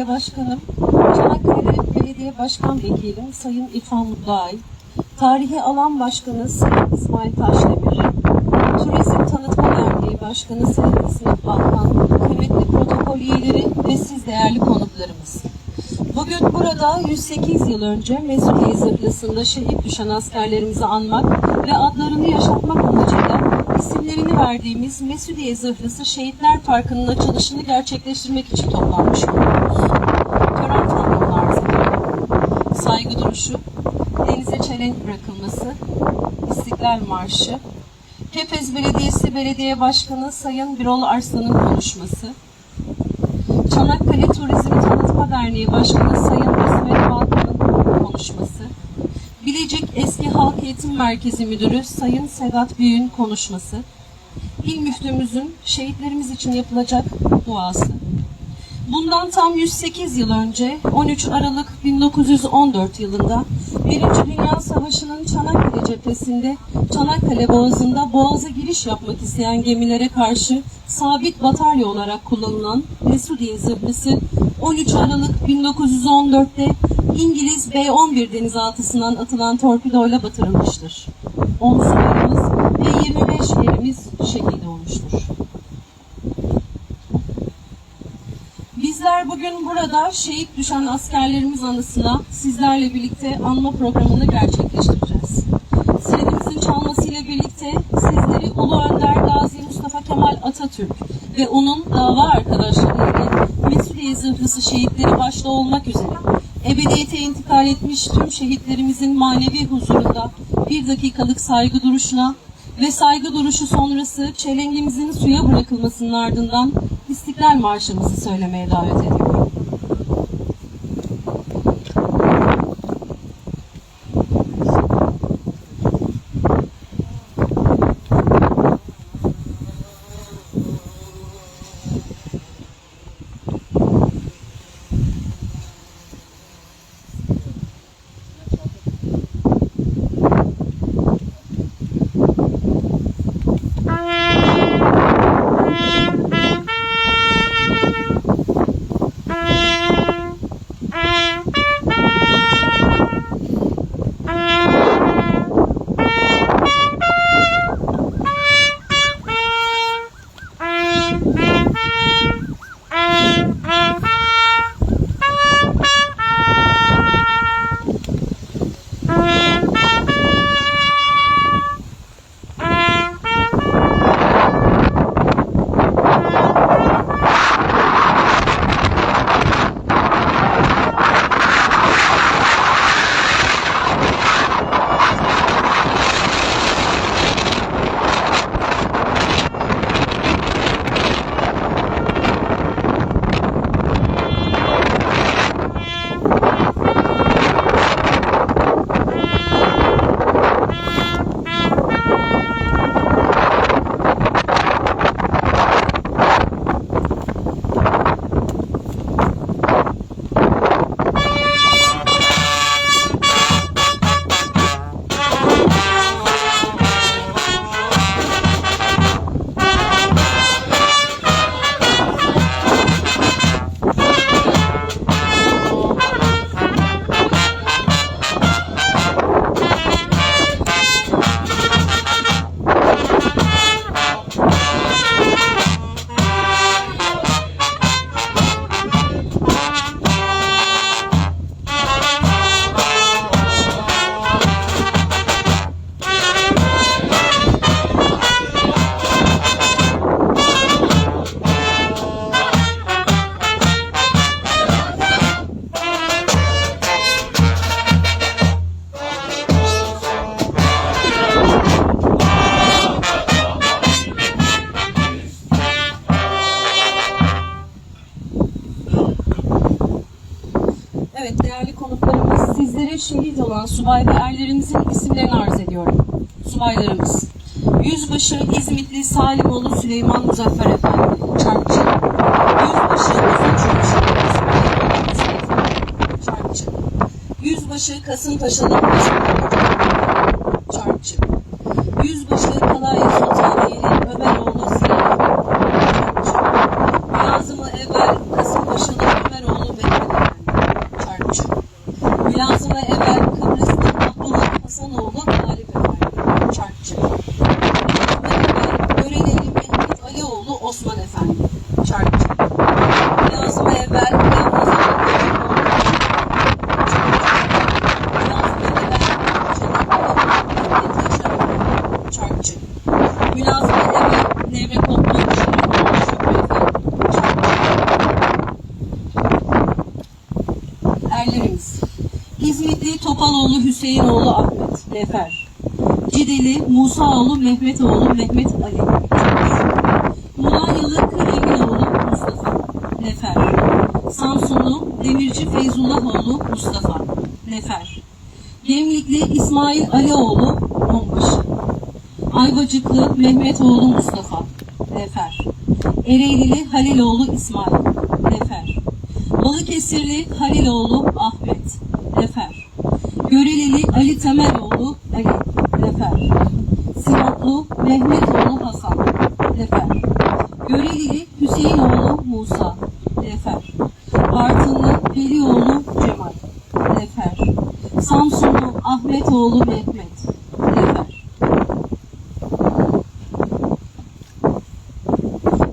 Belediye Başkanım, Çanakkale Belediye Başkan Vekilim Sayın İrfan Mutluay, Tarihi Alan Başkanı Sayın İsmail Taşdemir, Turizm Tanıtma Derneği Başkanı Sayın İsmet Balkan, kıymetli protokol üyeleri ve siz değerli konuklarımız. Bugün burada 108 yıl önce Mesudiye Zırhlısı'nda şehit düşen askerlerimizi anmak ve adlarını yaşatmak amacıyla isimlerini verdiğimiz Mesudiye Zırhlısı Şehitler Parkı'nın açılışını gerçekleştirmek için toplanmış bulunuyoruz. Tören programı arz ediyorum. Saygı duruşu, çelenk bırakılması, İstiklal Marşı, Kepez Belediyesi Belediye Başkanı Sayın Birol Arslan'ın konuşması, Çanakkale Turizm Tanıtma Derneği Başkanı Sayın İsmet Balkan'ın konuşması, Bilecik Eski Halk Eğitim Merkezi Müdürü Sayın Sedat Büyük'ün konuşması, İl Müftümüzün şehitlerimiz için yapılacak duası, Bundan tam 108 yıl önce 13 Aralık 1914 yılında Birinci Dünya Savaşı'nın Çanakkale cephesinde Çanakkale Boğazı'nda boğaza giriş yapmak isteyen gemilere karşı sabit batarya olarak kullanılan Mesudiye zırhlısı 13 Aralık 1914'te İngiliz B-11 denizaltısından atılan torpidoyla batırılmıştır. 10 subayımız ve 25 yerimiz şehit olmuştur. Bizler bugün burada şehit düşen askerlerimiz anısına sizlerle birlikte anma programını gerçekleştireceğiz. Sirenimizin çalmasıyla birlikte sizleri Ulu Önder Gazi Mustafa Kemal Atatürk ve onun dava arkadaşları ile Mesudiye Zırhlısı şehitleri başta olmak üzere ebediyete intikal etmiş tüm şehitlerimizin manevi huzurunda bir dakikalık saygı duruşuna ve saygı duruşu sonrası çelengimizin suya bırakılmasının ardından İstiklal Marşımızı söylemeye davet ediyorum. Subaylarımız. Yüzbaşı İzmitli Salimoğlu Süleyman Muzaffer Efendi, Çarkçı. Yüzbaşı Uzunçulmuş İsmail Çarkçı. Yüzbaşı Kasımpaşalı Mehmetoğlu Mehmet Ali. Mulanyalı Kıreminoğlu Mustafa Nefer. Samsunlu Demirci Feyzullahoğlu Mustafa Nefer. Gemlikli İsmail Alioğlu Onbaşı. Ayvacıklı Mehmetoğlu Mustafa Nefer. Ereğlili Haliloğlu İsmail Nefer. Balıkesirli Haliloğlu Ahmet Nefer. Görelili Ali Temeloğlu Ali Nefer. Sinoplu Mehmetoğlu Hasan Nefer. Görelili Hüseyinoğlu Musa Nefer. Bartınlı Pelioğlu Cemal Nefer. Samsunlu Ahmetoğlu Mehmet Nefer.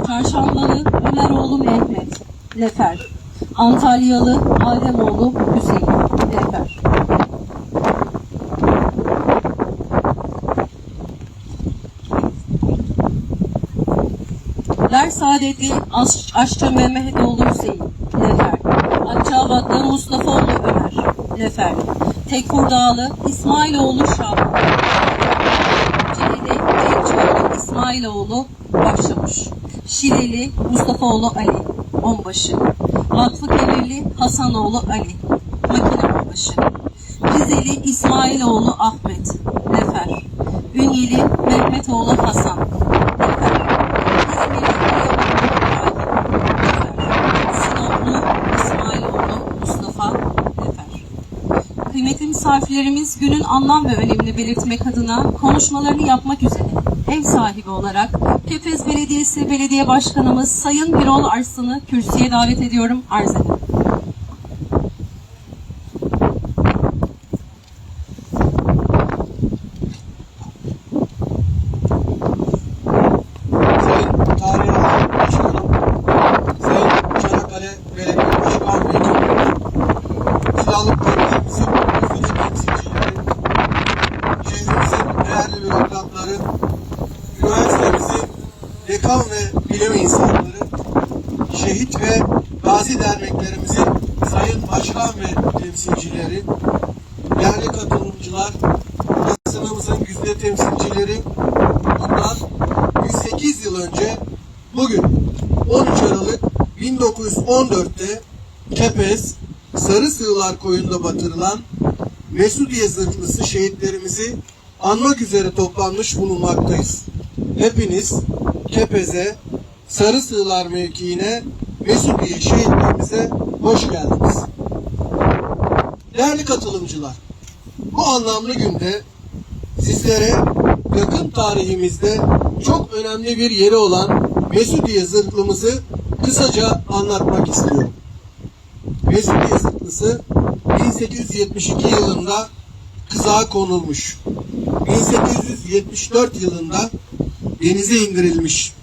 Çarşambalı Ömeroğlu Mehmet Nefer. Antalyalı Ademoğlu Hüseyin Nefer. Saadetli Aş Aşçı Mehmetoğlu Hüseyin Nefer. Akçabatlı Mustafaoğlu Ömer Nefer. Tekfurdağlı İsmailoğlu Şaban Cileli Cenkçioğlu İsmailoğlu Başlamış. Şileli Mustafaoğlu Ali Onbaşı. Vakfı Kemirli Hasanoğlu Ali Makine Onbaşı. Rizeli İsmailoğlu Ahmet Nefer. Ünyeli Mehmetoğlu Hasan Nefer. İzmirli Aliyoğlu İbrahim Nefer. Sinoplu İsmailoğlu Mustafa Nefer. Misafirlerimiz günün anlam ve önemini belirtmek adına konuşmalarını yapmak üzere ev sahibi olarak Kepez Belediyesi Belediye Başkanımız Sayın Birol Arslan'ı kürsüye davet ediyorum. Arz ederim. Sayın Tarih Alan Başkanım, Sayın Çanakkale Belediye Başkan Vekili, Silahlı Kuvvetlerimizin müfide temsilcileri, şehrimizin değerli bürokratları, üniversitemizin dekan ve bilim insanları, şehit ve gazi derneklerimizin sayın başkan ve temsilcileri, değerli katılımcılar, basınımızın güzde temsilcileri, bunlar 108 yıl önce bugün 13 Aralık 1914'te Kepez, Sarı Sığlar koyunda batırılan Mesudiye zırhlısı şehitlerimizi anmak üzere toplanmış bulunmaktayız. Hepiniz Kepez'e, Sarı Sığlar mevkiine, Mesudiye şehitlerimize hoş geldiniz. Değerli katılımcılar, bu anlamlı günde sizlere yakın tarihimizde çok önemli bir yeri olan Mesudiye zırhlımızı kısaca anlatmak istiyorum. Mesudiye zırhlısı 1872 yılında kızağa konulmuş. 1874 yılında denize indirilmiş.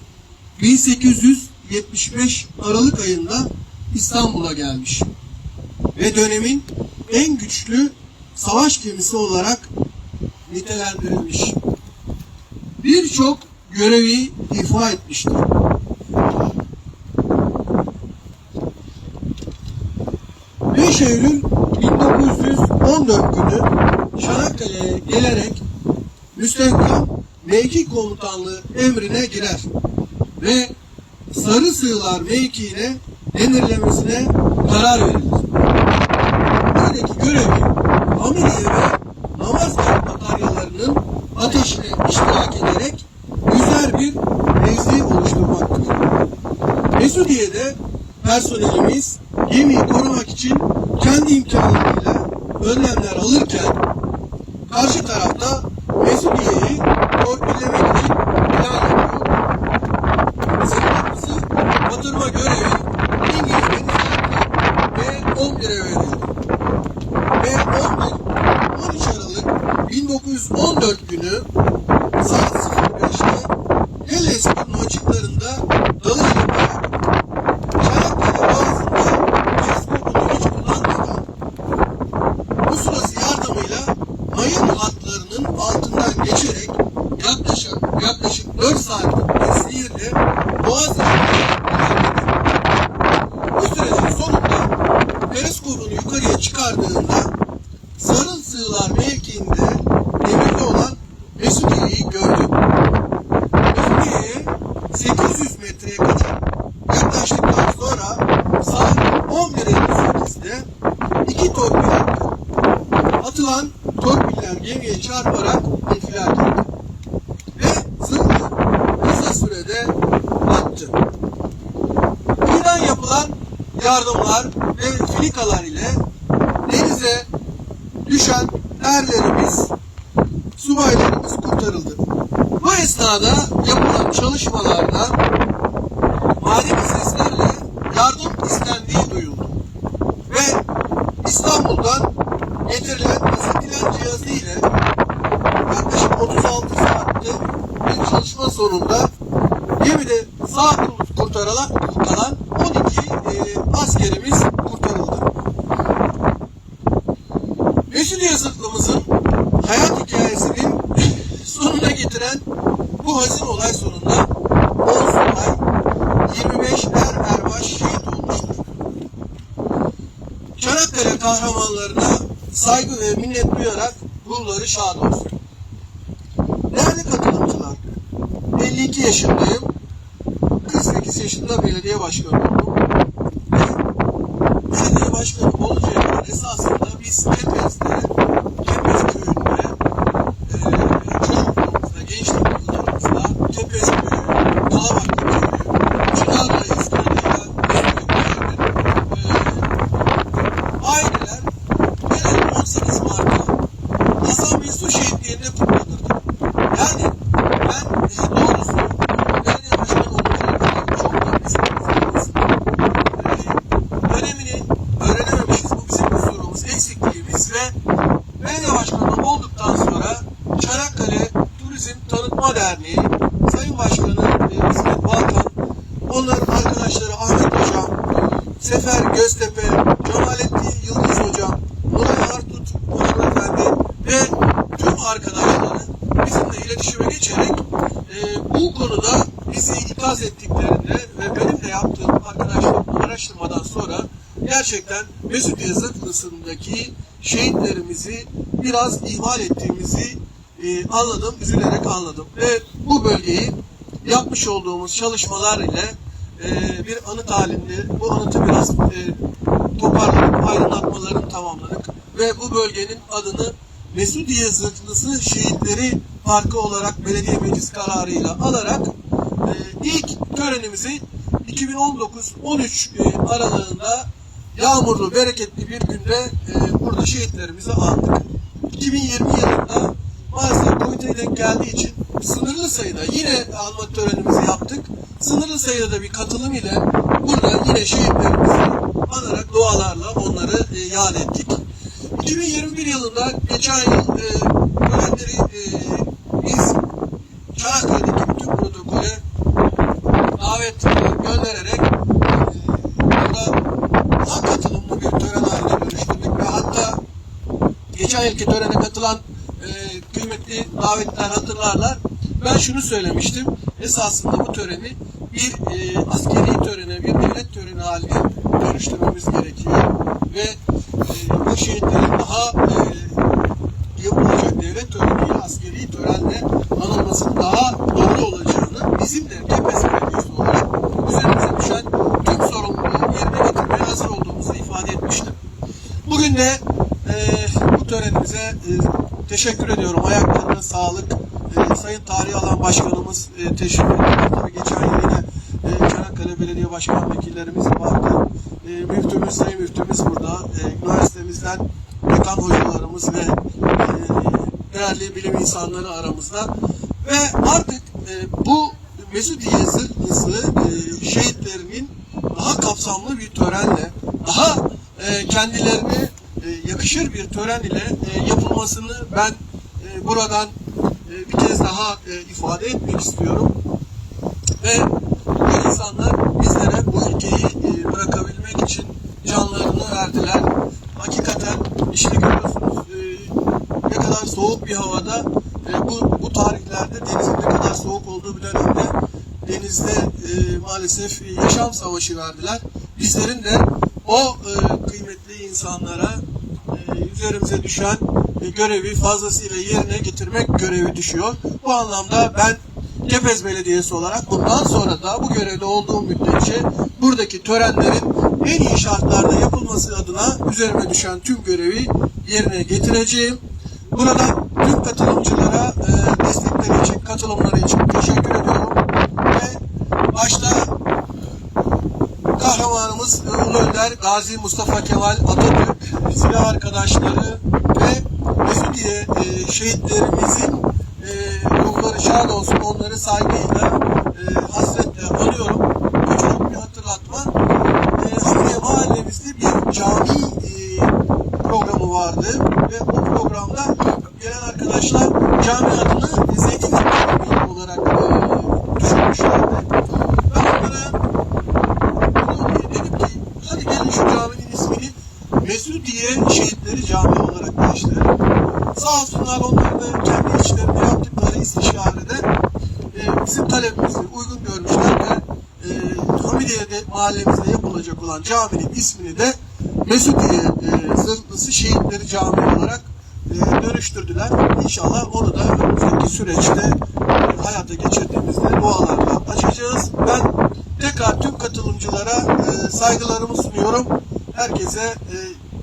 1875 Aralık ayında İstanbul'a gelmiş. Ve dönemin en güçlü savaş gemisi olarak nitelendirilmiş. Birçok görevi ifa etmiştir. ...5 Eylül 1914 günü Çanakkale'ye gelerek müstehkam mevki komutanlığı emrine girer ve Sarı Sığlar mevkiine demirlemesine karar verilir. Buradaki görevi Hamidiye ve Namazkent bataryalarının ateşine iştirak ederek güzel bir mevzi oluşturmaktır. Mesudiye'de personelimiz gemiyi korumak için kendi imkanlarıyla önlemler alırken karşı tarafta Mesudiye'yi torpillemek için plan yapıyor. Sırtımızı batırma görevi yardımlar ve filikalar ile Mesudiye zırhlımızın hayat hikayesinin sonuna getiren bu hazin olay sonunda 10 subay 25 er erbaş şehit olmuştur. Çanakkale kahramanlarına saygı ve minnet duyarak ruhları şad olsun. Değerli katılımcılar, 52 yaşındayım. 48 yaşında belediye başkanı oldum. Ve belediye başkanı oluncaya kadar esasında biz Kepez'de, Kepez köyünde, e, çocukluğumuzda, gençlik yıllarımızda Kepez köyü, Kalabaklı köyü, Çınarlı İskandinav, aileler genelde 18 Mart'ta Hasan Mesut şehitliğinde kutlanırdı. Yani ben e, doğrusu belediye başkanı olacağım kadar çok da bizim önemini öğrenememişiz. Bu bizim kusurumuz, eksikliğimiz ve belediye başkanı olduktan sonra Çanakkale Turizm Tanıtma Derneği Sayın Başkanı e, İsmet Balkan, onların arkadaşları Ahmet Hocam, Sefer Göztepe, Cemalettin Yıldız Hocam, Nuray Artut Hocam Efendi ve tüm arkadaşları bizimle iletişime geçerek e, bu konuda bizi ikaz ettiklerinde ve benim de yaptığım arkadaşlarımla araştırmadan sonra gerçekten Mesudiye zırhlısındaki şehitlerimizi biraz ihmal ettiğimizi e, anladım, üzülerek anladım. Ve bu bölgeyi yapmış olduğumuz çalışmalar ile e, bir anıt halinde bu anıtı biraz e, toparladık, aydınlatmalarını tamamladık ve bu bölgenin adını Mesudiye Zırhlısı Şehitleri Parkı olarak belediye meclis kararıyla alarak e, ilk törenimizi 2019-13 e, aralığında yağmurlu, bereketli bir günde e, burada şehitlerimizi andık. 2020 yılında maalesef Covid'e denk geldiği için sınırlı sayıda yine alma törenimizi yaptık. Sınırlı sayıda bir katılım ile burada yine şehitlerimizi anarak dualarla onları e, yad ettik. 2021 yılında geçen yıl e, törenleri e, biz Çanakkale'deki bütün protokole davet e, göndererek e, burada bir tören haline dönüştürdük ve hatta geçen yılki törene katılan e, kıymetli davetler hatırlarlar. Ben şunu söylemiştim. Esasında bu töreni bir e, askeri törene, bir devlet töreni haline dönüştürmemiz gerekiyor. Ve e, bu şehitlerin daha e, yapılacak devlet töreniyle askeri törenle anılmasının daha doğru olacağını bizim de Kepez Belediyesi olarak üzerimize düşen tüm sorumluluğu yerine getirmeye hazır olduğumuzu ifade etmiştim. Bugün de e, bu törenimize e, teşekkür ediyorum. Ayaklarına sağlık. E, Sayın Tarih Alan Başkanımız e, teşekkür ederim. Tabii geçen yıl yine e, Çanakkale Belediye Başkan Vekillerimiz vardı. E, müftümüz, Sayın Müftümüz burada. E, üniversitemizden dekan hocalarımız ve e, değerli bilim insanları aramızda. Ve artık e, bu Mesudiye Zırhlısı e, şehitlerinin daha kapsamlı bir törenle, daha e, kendilerine e, yakışır bir tören ile e, yapılmasını ben e, buradan e, bir kez daha e, ifade etmek istiyorum. Ve bu insanlar bizlere bu ülkeyi e, bırakabilmek için canlarını verdiler. Hakikaten işte görüyorsunuz e, ne kadar soğuk bir havada e, bu, bu tarihlerde denizin ne kadar soğuk olduğu bir dönemde denizde e, maalesef e, yaşam savaşı verdiler. Bizlerin de o e, kıymetli insanlara e, üzerimize düşen görevi fazlasıyla yerine getirmek görevi düşüyor. Bu anlamda ben Kepez Belediyesi olarak bundan sonra da bu görevde olduğum müddetçe buradaki törenlerin en iyi şartlarda yapılması adına üzerime düşen tüm görevi yerine getireceğim. Buradan tüm katılımcılara destekleri için, katılımları için teşekkür ediyorum. Ve başta kahramanımız e, Ulu Önder Gazi Mustafa Kemal Atatürk, silah arkadaşları ve Mesudiye e, şehitlerimizin e, ruhları şad olsun onları saygıyla e, hasretle anıyorum. Küçücük bir hatırlatma. E, Hamidiye mahallemizde bir cami e, programı vardı ve o programda gelen arkadaşlar cami adını Zeytin Cami olarak e, düşünmüşlerdi. Ben onlara dedim ki hadi gelin şu caminin ismini Mesudiye Şehitleri Camii olarak değiştirelim. Sağ olsunlar onlar da kendi içlerinde yaptıkları istişarede e, bizim talebimizi uygun görmüşler ve e, Hamidiye'de mahallemizde yapılacak olan caminin ismini de Mesudiye e, Zırhlısı Şehitleri Camii olarak e, dönüştürdüler. İnşallah onu da önümüzdeki süreçte e, hayata geçirdiğimizde dualarla açacağız. Ben tekrar tüm katılımcılara e, saygılarımı sunuyorum. Herkese e,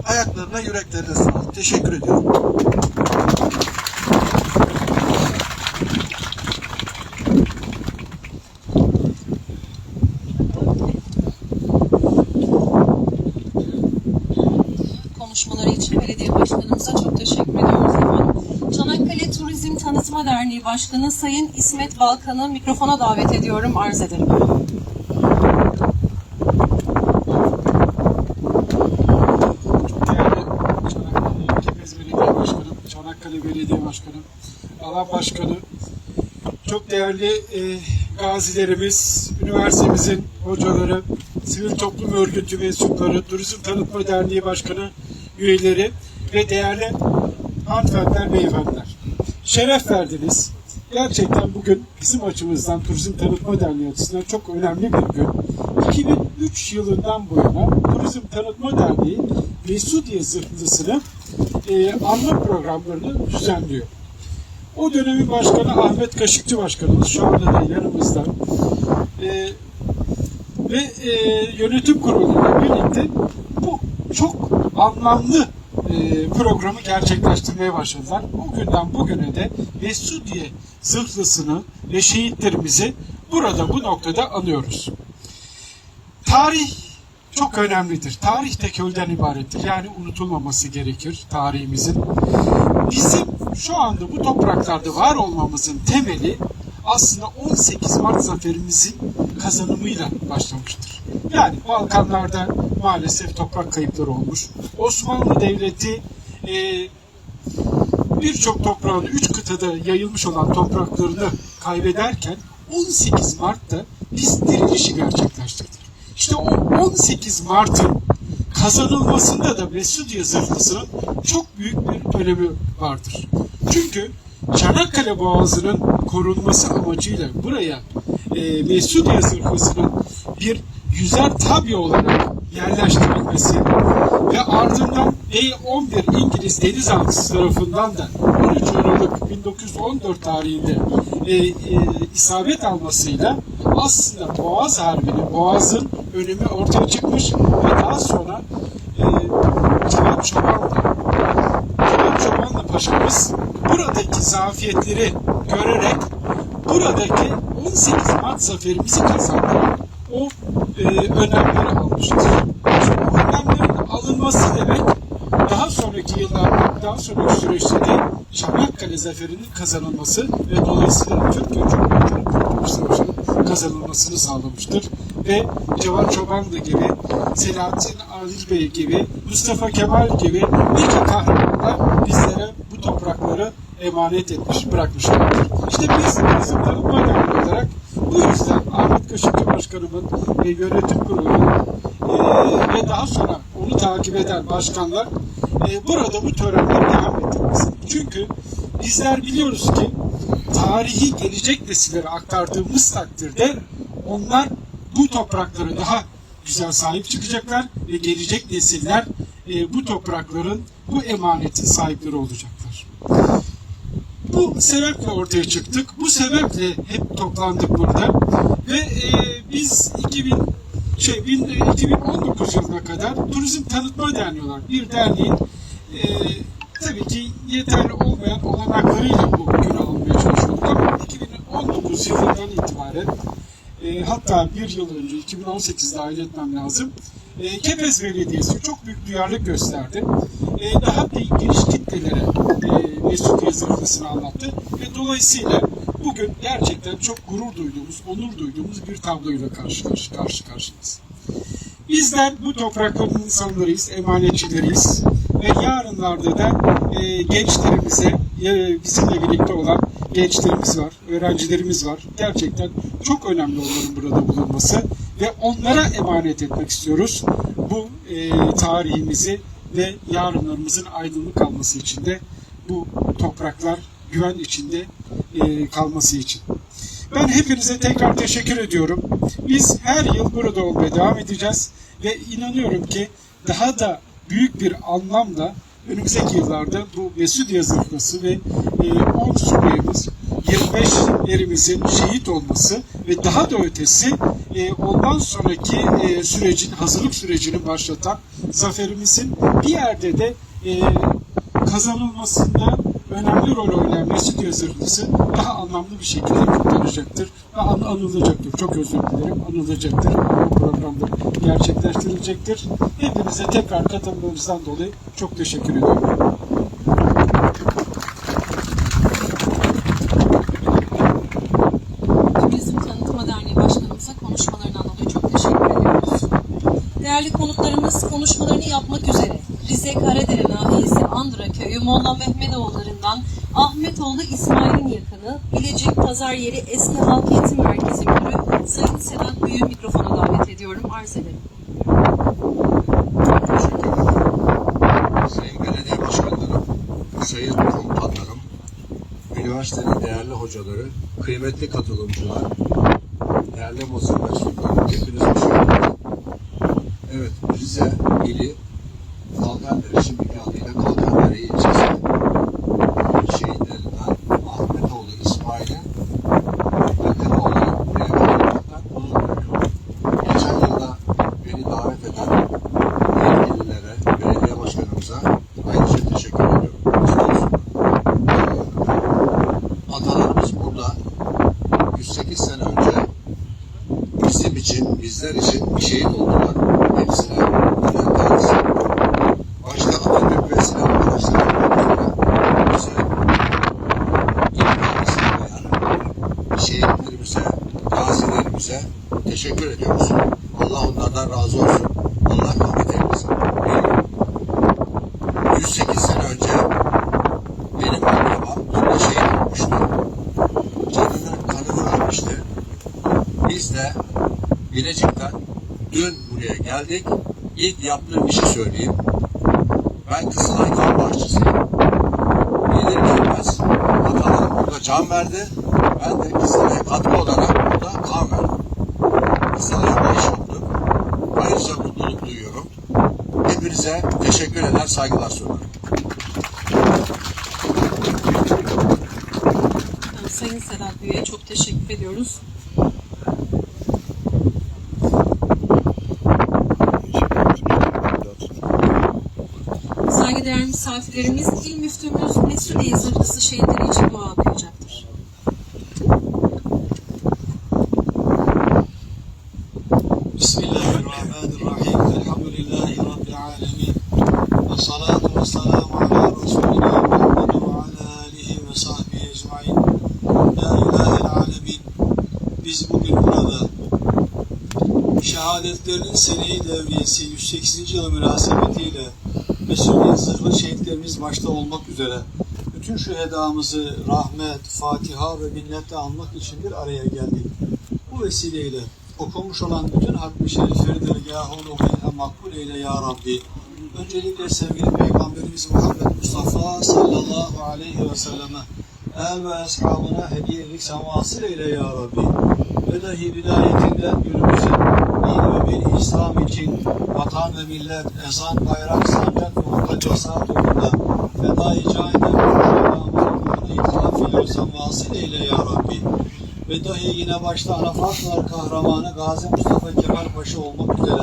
ayaklarına, yüreklerine sağlık. Teşekkür ediyorum. konuşmaları için belediye başkanımıza çok teşekkür ediyoruz efendim. Çanakkale Tanıtma Derneği Başkanı Sayın İsmet Balkan'ı mikrofona davet ediyorum, arz ederim. Belediye Başkanı, Çanakkale Belediye Başkanı, alan başkanı, çok değerli e, gazilerimiz, üniversitemizin hocaları, sivil toplum örgütü mensupları, Turizm Tanıtma Derneği Başkanı üyeleri ve değerli hanımefendiler, beyefendiler. Şeref verdiniz. Gerçekten bugün bizim açımızdan Turizm Tanıtma Derneği açısından çok önemli bir gün. 2003 yılından bu yana Turizm Tanıtma Derneği Mesudiye Zırhlısı'nı e, anma programlarını düzenliyor. O dönemin başkanı Ahmet Kaşıkçı Başkanımız şu anda da yanımızda. E, ve e, yönetim kuruluyla birlikte bu çok anlamlı programı gerçekleştirmeye başladılar. O günden bugüne de Mesudiye zırhlısını ve şehitlerimizi burada bu noktada anıyoruz. Tarih çok önemlidir. Tarih tek ölden ibarettir. Yani unutulmaması gerekir tarihimizin. Bizim şu anda bu topraklarda var olmamızın temeli aslında 18 Mart zaferimizin kazanımıyla başlamıştır. Yani Balkanlarda maalesef toprak kayıpları olmuş. Osmanlı Devleti e, birçok toprağın üç kıtada yayılmış olan topraklarını kaybederken 18 Mart'ta biz dirilişi gerçekleştirdik. İşte o 18 Mart'ın kazanılmasında da Mesudiye Zırhlısı'nın çok büyük bir önemi vardır. Çünkü Çanakkale Boğazı'nın korunması amacıyla buraya e, Mesudiye Zırhlısı'nın bir yüzer tabi olarak yerleştirilmesi ve ardından B-11 İngiliz denizaltısı tarafından da 13 Aralık 1914 tarihinde e, e, isabet almasıyla aslında Boğaz Harbi'nin, Boğaz'ın önemi ortaya çıkmış ve daha sonra e, Cevat Çobanlı, Cevat Çobanlı Paşa'mız buradaki zafiyetleri görerek buradaki 18 Mart zaferimizi kazandıran o e, önlemleri bu önlemlerin alınması demek daha sonraki yıllarda, daha sonraki süreçte de Çanakkale zaferinin kazanılması ve dolayısıyla Türkiye Cumhuriyeti'nin Kurtuluş Savaşı'nın kazanılmasını sağlamıştır. Ve Cevat Çobanlı gibi, Selahattin Adil Bey gibi, Mustafa Kemal gibi nice kahramanlar bizlere bu toprakları emanet etmiş, bırakmışlardır. İşte biz bizim derneği olarak bu yüzden Ahmet Kaşıkçı Başkanımın ve yönetim kurulunun daha sonra onu takip eden başkanlar e, burada bu törenleri devam ettirmesi. Çünkü bizler biliyoruz ki tarihi gelecek nesillere aktardığımız takdirde onlar bu topraklara daha güzel sahip çıkacaklar ve gelecek nesiller e, bu toprakların bu emanetin sahipleri olacaklar. Bu sebeple ortaya çıktık. Bu sebeple hep toplandık burada. Ve e, biz 2000 şey bin- 2019 yılına kadar Turizm Tanıtma Derneği olarak bir derneğin e, tabii ki yeterli olmayan olanaklarıyla bu günü almaya çalışıyorduk ama 2019 yılından itibaren e, hatta bir yıl önce 2018'de dahil etmem lazım. E, Kepez Belediyesi çok büyük duyarlılık gösterdi. E, daha geniş kitlelere e, Mesut yazıcısını anlattı ve dolayısıyla bugün gerçekten çok gurur duyduğumuz, onur duyduğumuz bir tabloyla karşı karşı, karşı karşıyayız. Bizler bu toprakların insanlarıyız, emanetçileriyiz ve yarınlarda da e, gençlerimize, e, bizimle birlikte olan gençlerimiz var, öğrencilerimiz var. Gerçekten çok önemli onların burada bulunması ve onlara emanet etmek istiyoruz. Bu e, tarihimizi ve yarınlarımızın aydınlık kalması için de bu topraklar güven içinde e, kalması için. Ben hepinize tekrar teşekkür ediyorum. Biz her yıl burada olmaya devam edeceğiz ve inanıyorum ki daha da büyük bir anlamda önümüzdeki yıllarda bu Mesudiye zırhlısı ve e, 10 subayımız 25 erimizin şehit olması ve daha da ötesi e, ondan sonraki e, sürecin hazırlık sürecini başlatan zaferimizin bir yerde de e, kazanılmasında önemli rol oynayan Mesut Yazırlısı daha anlamlı bir şekilde kutlanacaktır ve an- anılacaktır. Çok özür dilerim. Anılacaktır. Bu programda gerçekleştirilecektir. Hepinize tekrar katılımınızdan dolayı çok teşekkür ediyorum. Turizm Tanıtma Derneği Başkanımıza konuşmalarından dolayı çok teşekkür ediyoruz. Değerli konuklarımız konuşmalarını yapmak üzere Rize Karadere nahiyesi Andıra Köyü Molla Mehmetoğullarından Ahmetoğlu İsmail'in yakını Bilecik Pazar Yeri Eski Halk Eğitim Merkezi Müdürü Sayın Sedat Büyü mikrofona davet ediyorum. Arz ederim. Sayın Sayın Komutanlarım, üniversitenin değerli hocaları, kıymetli katılımcılar, değerli basın mensupları, hepiniz hoş geldiniz. Evet, Rize ili Kalkandere, şimdiki adıyla Kalkandere ilçesi şehitlerinden Ahmetoğlu İsmail'in yakını olan bir olmaktan onur duyuyorum. Geçen yılda beni davet eden yetkililere, belediye başkanımıza ayrıca teşekkür ediyorum. Sağ olsunlar. Ee, Atalarımız burada 108 sene önce bizim için, bizler için şehit oldular. Hepsine minnettarız. Başta Atatürk ve silah arkadaşları olmak üzere bize ilk sağlayan şehitlerimize, gazilerimize teşekkür ediyoruz. Allah onlardan razı olsun. Allah rahmet eylesin. 108 sene önce benim akraba burada şehit olmuştu. Canını, kanını vermişti. Biz de Bilecik'ten dün buraya geldik. İlk yaptığım işi söyleyeyim. Ben Kızılay Kan Bahçesiyim. Gelir gelmez atalarım burada can verdi. Ben de Kızılay'a katkı olarak burada kan verdim. Kızılay'a bağış yaptım. Ayrıca mutluluk duyuyorum. Hepinize teşekkür eder, saygılar sunarım. Sayın Sedat Büyü'ye çok teşekkür ediyoruz. gelen misafirlerimiz İl Müftümüz Mesut Bey'in zırhlısı şehitleri için dua okuyacaktır. Bismillahirrahmanirrahim. Elhamdülillahi Rabbil alemin. Ve salatu ve selamu ala Resulina Muhammed ve ala alihi ve sahbihi ecmain. Ya ilahel alemin. Biz bugün burada şehadetlerin seneyi devriyesi 108. yılı münasebetiyle Mesuliyet Zırhlı şehitlerimiz başta olmak üzere bütün şühedamızı rahmet, fatiha ve minnetle anmak için bir araya geldik. Bu vesileyle okunmuş olan bütün hatmi şerifleri dergâhûn okuyla makbul eyle ya Rabbi. Öncelikle sevgili Peygamberimiz Muhammed Mustafa sallallahu aleyhi ve selleme el ve eshabına hediyelik sen vasıl eyle ya Rabbi. Ve dahi bidayetinden günümüze din ve bir İslam için vatan ve millet, ezan, bayrak, sancak ve mukaddesat uğrunda fedai cahide bir ithaf ediyorsan vasıl eyle ya Rabbi. Ve dahi yine başta Anafatlar kahramanı Gazi Mustafa Kemal Paşa olmak üzere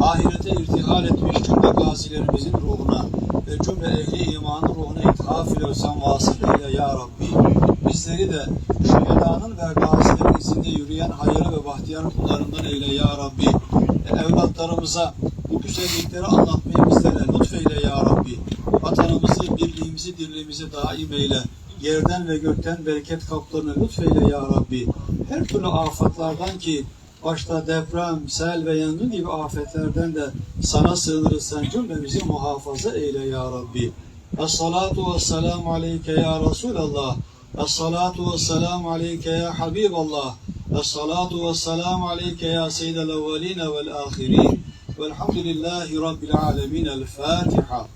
ahirete irtihal etmiş cümle gazilerimizin ruhuna ve cümle ehli imanın ruhuna ithaf ediyorsan vasıl eyle ya Rabbi. Bizleri de şühedanın ve gazilerin izinde yürüyen hayırlı ve bahtiyar kullarından eyle ya Rabbi. E, evlatlarımıza bu güzellikleri anlatmayı bizlere lütfeyle ya Rabbi. Vatanımızı, birliğimizi, dirliğimizi daim eyle. Yerden ve gökten bereket kaplarını lütfeyle ya Rabbi. Her türlü afatlardan ki başta deprem, sel ve yangın gibi afetlerden de sana sığınırız sen cümlemizi muhafaza eyle ya Rabbi. Es-salatu ve selamu aleyke ya Resulallah. Es-salatu ve selamu aleyke ya Habiballah. Es-salatu ve selamu aleyke ya seyyidel evveline vel ahirin. Velhamdülillahi Rabbil alemin. El Fatiha.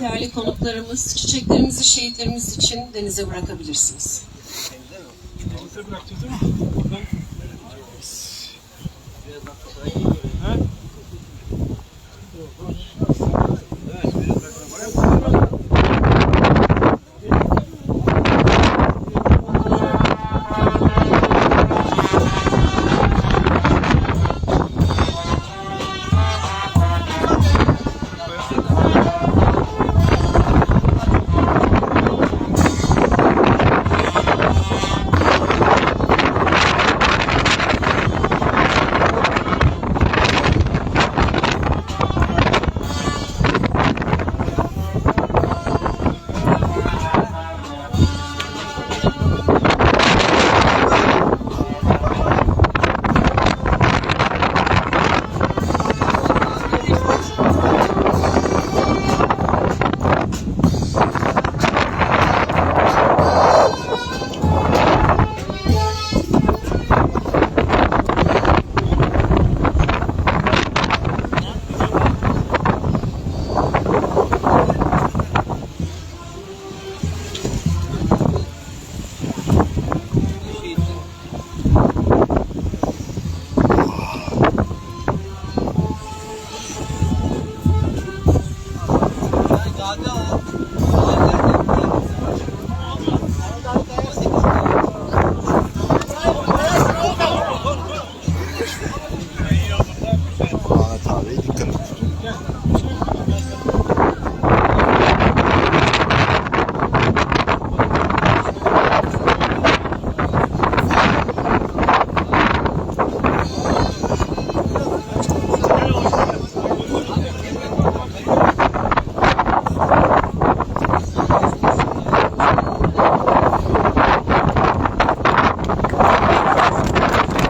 Değerli konuklarımız, çiçeklerimizi şehitlerimiz için denize bırakabilirsiniz. Denize mi?